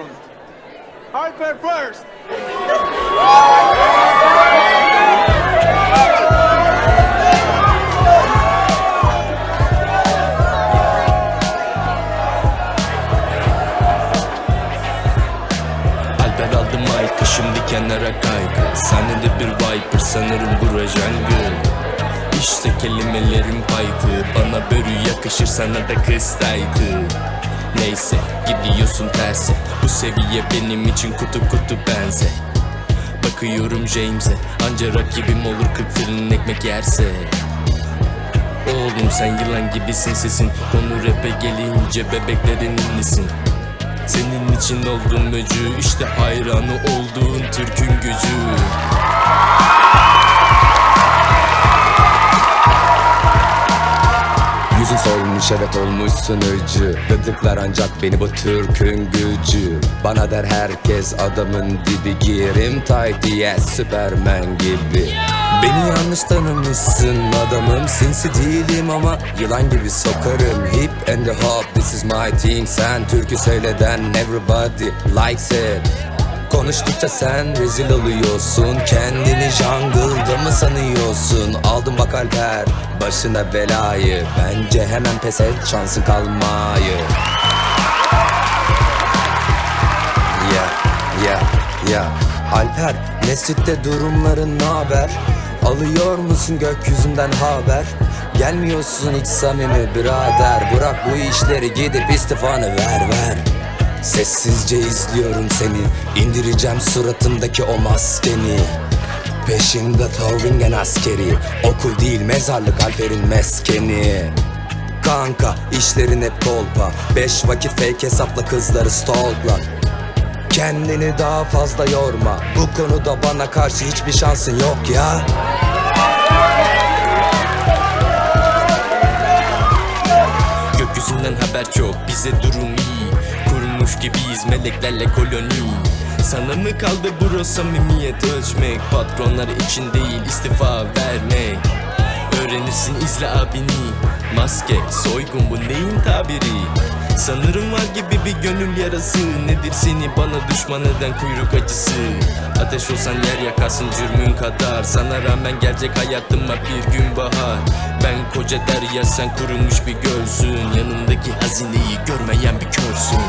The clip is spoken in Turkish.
microphone. Hyper first. Mic'ı şimdi kenara kaydı Sahnede bir Viper sanırım bu Jungle İşte kelimelerim paydı Bana börü yakışır sana da kıstaydı Neyse gidiyorsun terse. Bu seviye benim için kutu kutu benze. Bakıyorum James'e Anca rakibim olur 40 fırın ekmek yerse. Oğlum sen yılan gibisin sesin. Konu rap'e gelince bebeklerin inlisin senin için oldum öcü işte hayranı olduğun Türk'ün gücü solmuş evet olmuşsun öcü. Gıdıklar ancak beni bu Türk'ün gücü. Bana der herkes adamın dibi. Giyerim tight yes Superman gibi. Beni yanlış tanımışsın adamım. Sinsi değilim ama yılan gibi sokarım. Hip and the hop this is my thing. Sen türkü söyleden everybody likes it Konuştukça sen rezil oluyorsun. Kendini jungle'da mı sanıyorsun? Aldım bak Alper başına belayı. Bence hemen pes et şansın kalmayı. Ya ya ya. Alper mescitte durumların ne haber? Alıyor musun gökyüzünden haber? Gelmiyorsun hiç samimi birader. Bırak bu işleri gidip istifanı ver ver Sessizce izliyorum seni. İndireceğim suratındaki o maskeni. Peşimde Thorringen askeri. Okul değil mezarlık Alper'in meskeni. Kanka işlerin hep kolpa. Beş vakit fake hesapla kızları stalkla. Kendini daha fazla yorma. Bu konuda bana karşı hiçbir şansın yok ya gibiyiz meleklerle koloni. Sana mı kaldı bro samimiyet ölçmek? Patronlar için değil istifa vermek. Öğrenirsin izle abini. Maske soygun bu neyin tabiri Sanırım var gibi bir gönül yarası. Nedir seni bana düşman eden kuyruk acısı? Ateş olsan yer yakarsın cürmün kadar. Sana rağmen gelecek hayatıma bir gün bahar. Ben koca derya sen kurumuş bir gölsün Yanındaki hazineyi görmeyen bir körsün